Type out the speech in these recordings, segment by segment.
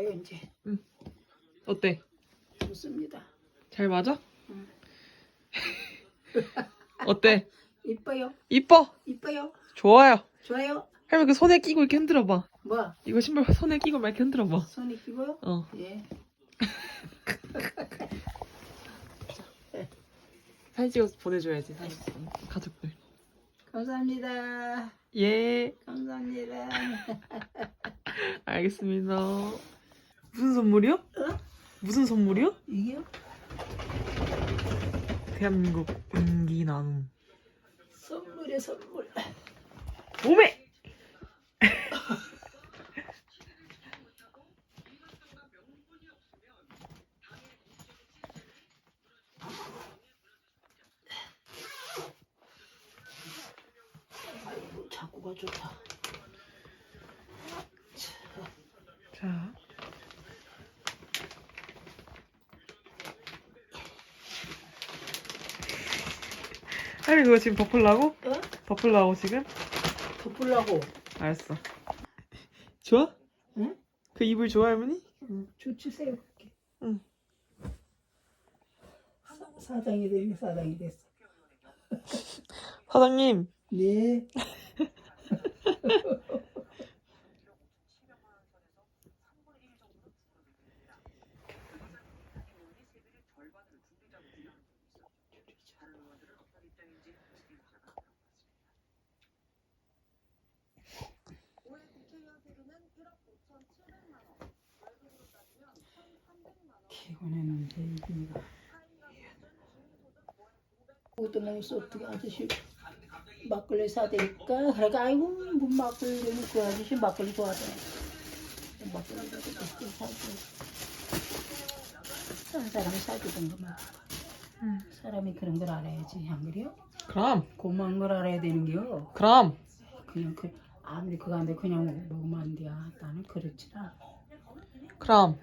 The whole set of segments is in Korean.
볼까요 이제? 어때? 좋습니다. 잘 맞아? 응. 어때? 이뻐요. 이뻐? 이뻐요. 좋아요. 좋아요. 할머니 그 손에 끼고 이렇게 흔들어 봐. 뭐 이거 신발 손에 끼고 막 이렇게 흔들어 봐. 손에 끼고요? 어. 예. 사진 찍어서 보내줘야지. 사진. 가족들. 감사합니다. 예. 감사합니다. 알겠습니다. 무슨 선물이요? 어? 무슨 선물이요? 이게요? 대한민국 운기 나눔. 선물이야 선물. 몸에! 자꾸가 좋다. 자. 할머니 그거 지금 덮으려고? 어? 덮으려고 지금? 덮으려고. 알았어. 좋아? 응? 그 이불 좋아 할머니? 응. 좋지 세울게. 응. 사- 사장이 되니 사장이 됐어. 사장님 네. 피곤했는데 이거 오토나이스 어떻게 아저씨 막걸리 사드릴까? 그러니까 아이고 뭐 막걸리는 그 아저씨 막걸리 좋아하잖아 몇개 사줘 딴 사람이 사주던가 막 응. 사람이 그런 걸 알아야지 안 그래요? 그럼 고마운 걸 알아야 되는겨 그럼 그냥 그 아무리 그거 안 돼 그냥 먹으면 안 돼. 나는 그렇지 않아 그럼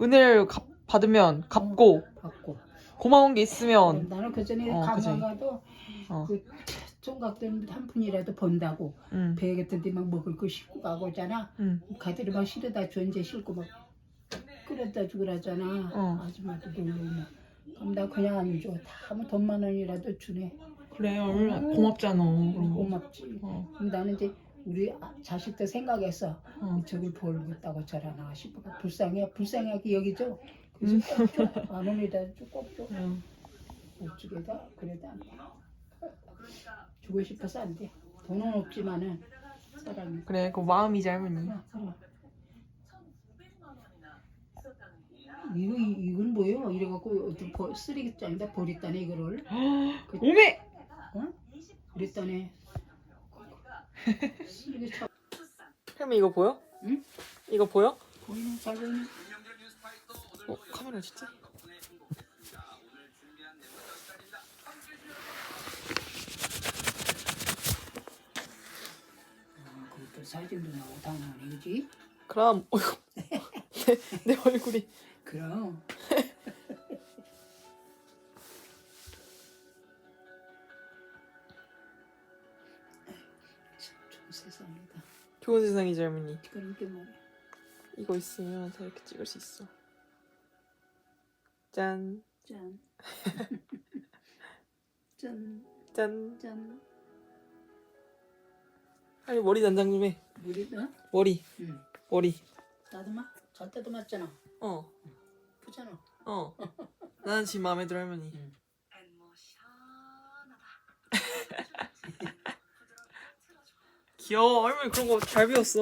은혜를 갚, 받으면 갚고 받고 고마운 게 있으면 나는 그 전에 어, 그치. 가만 가도 어. 그 총각들 한 푼이라도 번다고 응. 배 같은 데막 먹을 거 싣고 가고잖아 응. 가들이 막 실어다 줘 이제 싣고 막 끓여다 주고 그러잖아 어. 아줌마도 놀러 오면 그럼 나 그냥 안 줘. 다뭐 돈만 원이라도 주네 그래 얼마나 고맙잖아 그런 거. 고맙지 어. 그럼 나는 이제 우리 아- 자식들 생각했어 어. 저기 벌겠다고 저러나 싶어 불쌍해 불쌍하게 여기죠 그래서 꼭줘만 원이라도 꼭줘 응. 못 주겠다 그래도 안 돼. 주고 싶어서 안 돼. 돈은 없지만은 사람이. 그래 그 마음이지 할머니 그래, 그래. 이거 이- 이건 뭐예요? 이래갖고 어떤 버- 쓰레기장에다 버렸다네 이거를. 그- 오메! 어? 그랬다네. 할머니 이거 보여? 응? 이거 보여? 보이네 잘 보이네. 어 카메라 진짜? 아, 그것도 사진도 나오고 다 나오네 그지? 그럼 어이구 내, 내 얼굴이 그럼. 좋은 세상이지 할머니 그런 게 뭐야? 이거 있으면 다 이렇게 찍을 수 있어 짠 짠. 짠. 짠. 짠. 할머니 머리 단장 좀 해. 물이 어? 머리, 응. 머리. 다듬어? 잘 다듬었잖아. 어, 크잖아. 어. 나는 지금 마음에 들어 할머니. 응. 귀여워 할머니 그런 거 잘 배웠어.